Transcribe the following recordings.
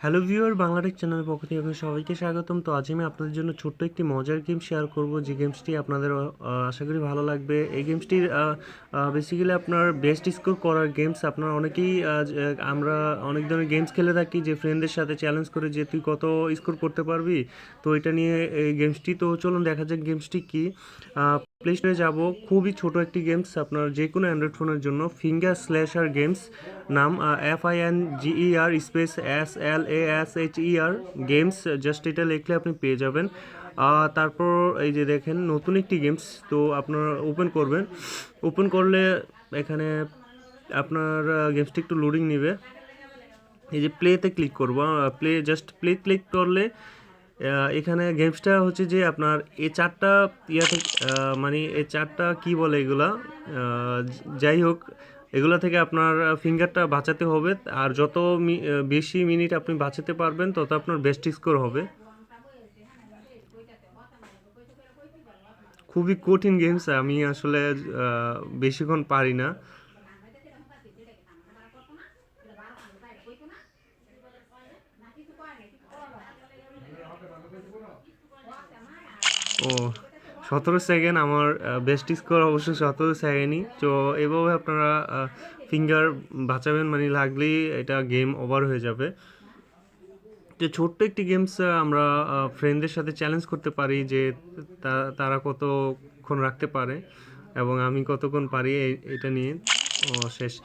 Hello viewer Bangla Tech চ্যানেলের পক্ষ থেকে আপনাদের সবাইকে স্বাগতম। তো আজ আমি আপনাদের জন্য ছোট্ট একটি মজার গেম শেয়ার করব, যে গেমসটি আপনাদের আশা করি ভালো লাগবে। এই গেমসটির বেসিক্যালি আপনার বেস্ট স্কোর করার গেমস আপনার অনেকেই আমরা অনেক ধরনের গেমস খেলে থাকি, যে ফ্রেন্ডদের সাথে চ্যালেঞ্জ করে যে তুই কত স্কোর করতে পারবি। তো এটা নিয়ে এই গেমসটি তো চলুন দেখা যাক গেমসটি কি। প্লে স্টোরে যাব। খুবই ছোট একটি গেমস আপনার যে কোনো অ্যান্ড্রয়েড ফোনের জন্য। ফিঙ্গার স্ল্যাশার গেমস নাম F I N G E R space S L A S H E R games just এটা লিখলে আপনি পেয়ে যাবেন। তারপর এই যে দেখেন, নতুন একটি গেমস তো আপনারা ওপেন করবেন। ওপেন করলে এখানে আপনার গেমসটি একটু লোডিং নেবে। এই যে প্লেতে ক্লিক করব প্লে জাস্ট প্লে ক্লিক করলে এখানে গেমসটা হচ্ছে যে আপনার এই চারটা ইয়া থেকে মানে এই চারটা কি বলে এগুলা? যাই হোক, এগুলা থেকে আপনার ফিঙ্গারটা বাঁচাতে হবে। আর যত বেশি মিনিট আপনি বাঁচাতে পারবেন, তত আপনার বেস্ট স্কোর হবে। খুবই কঠিন গেমস, আমি আসলে বেশিক্ষণ পারি না। ও, সতেরো সেকেন্ড আমার বেস্ট স্কোর অবশ্য সতেরো সেকেন্ডই তো এভাবে আপনারা ফিঙ্গার বাঁচাবেন মানে লাগলেই এটা গেম ওভার হয়ে যাবে। যে ছোট্ট একটি গেমস আমরা ফ্রেন্ডদের সাথে চ্যালেঞ্জ করতে পারি যে তা- তারা কতক্ষণ রাখতে পারে এবং আমি কতক্ষণ পারি এটা নিয়ে। ও, শেষ।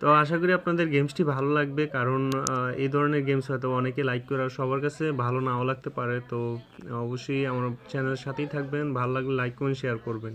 তো আশা করি আপনাদের গেমসটি ভালো লাগবে, কারণ এই ধরনের গেমস হয়তো অনেকে লাইক করে সবার কাছে ভালো নাও লাগতে পারে। তো অবশ্যই আমার চ্যানেলের সাথেই থাকবেন, ভালো লাগলে লাইক করুন শেয়ার করবেন।